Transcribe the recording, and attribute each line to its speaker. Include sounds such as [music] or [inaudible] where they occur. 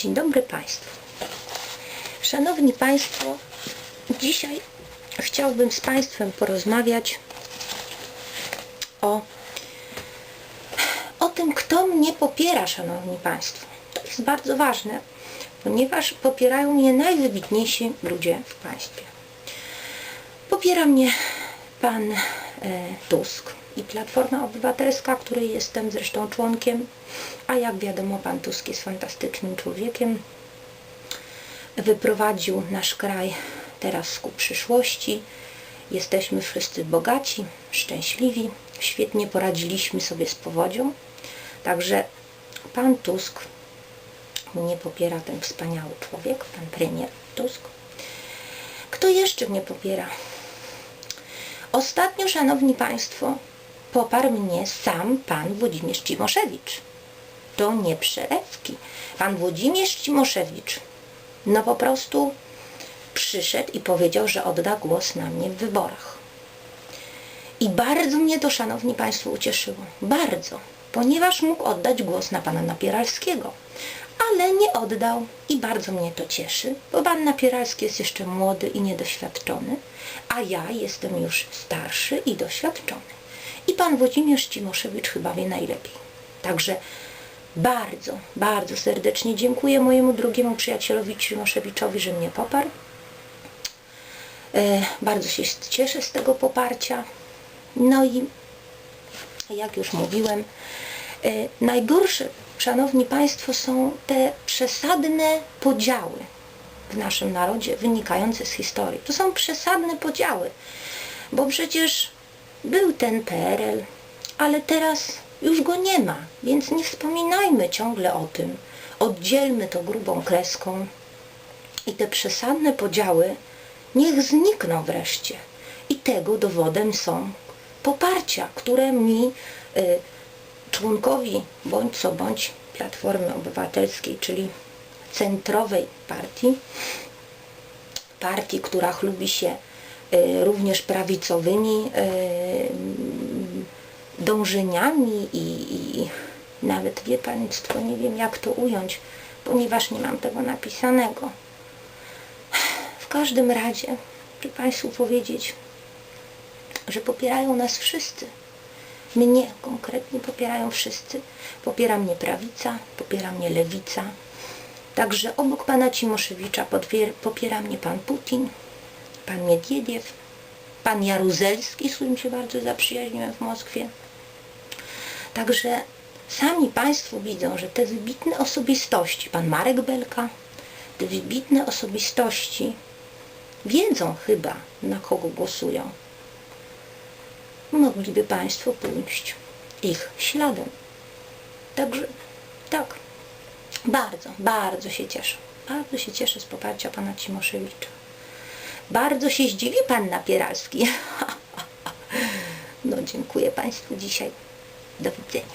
Speaker 1: Dzień dobry Państwu. Szanowni Państwo, dzisiaj chciałbym z Państwem porozmawiać o, o tym, kto mnie popiera, Szanowni Państwo. To jest bardzo ważne, ponieważ popierają mnie najwybitniejsi ludzie w państwie. Popiera mnie pan e, Tusk i Platforma Obywatelska, której jestem zresztą członkiem, a jak wiadomo, pan Tusk jest fantastycznym człowiekiem. Wyprowadził nasz kraj teraz ku przyszłości. Jesteśmy wszyscy bogaci, szczęśliwi, świetnie poradziliśmy sobie z powodzią. Także pan Tusk mnie popiera ten wspaniały człowiek, pan premier Tusk. Kto jeszcze mnie popiera? Ostatnio, szanowni państwo, poparł mnie sam pan Włodzimierz Cimoszewicz. To nie przelewki. Pan Włodzimierz Cimoszewicz no po prostu przyszedł i powiedział, że odda głos na mnie w wyborach. I bardzo mnie to, szanowni państwo, ucieszyło. Bardzo. Ponieważ mógł oddać głos na pana Napieralskiego. Ale nie oddał i bardzo mnie to cieszy, bo pan Napieralski jest jeszcze młody i niedoświadczony, a ja jestem już starszy i doświadczony. I pan Włodzimierz Cimoszewicz chyba wie najlepiej. Także bardzo, bardzo serdecznie dziękuję mojemu drugiemu przyjacielowi Cimoszewiczowi, że mnie poparł. E, bardzo się cieszę z tego poparcia. No i jak już mówiłem, e, najgorsze, szanowni państwo, są te przesadne podziały w naszym narodzie wynikające z historii. To są przesadne podziały, bo przecież był ten PRL, ale teraz już go nie ma, więc nie wspominajmy ciągle o tym. Oddzielmy to grubą kreską i te przesadne podziały niech znikną wreszcie. I tego dowodem są poparcia, które mi y, członkowi bądź co bądź Platformy Obywatelskiej, czyli centrowej partii, partii, która chlubi się również prawicowymi y, dążeniami i, i nawet wie Państwo, nie wiem jak to ująć, ponieważ nie mam tego napisanego. W każdym razie, chcę Państwu powiedzieć, że popierają nas wszyscy. Mnie konkretnie popierają wszyscy. Popiera mnie prawica, popiera mnie lewica. Także obok pana Cimoszewicza popiera mnie pan Putin, pan Miedwiediew, pan Jaruzelski, z którym się bardzo zaprzyjaźniłem w Moskwie. Także sami Państwo widzą, że te wybitne osobistości, pan Marek Belka, te wybitne osobistości wiedzą chyba, na kogo głosują. Mogliby Państwo pójść ich śladem. Także tak, bardzo, bardzo się cieszę. Bardzo się cieszę z poparcia pana Cimoszewicza. Bardzo się zdziwi pan Napieralski. [laughs] No dziękuję Państwu dzisiaj. Do widzenia.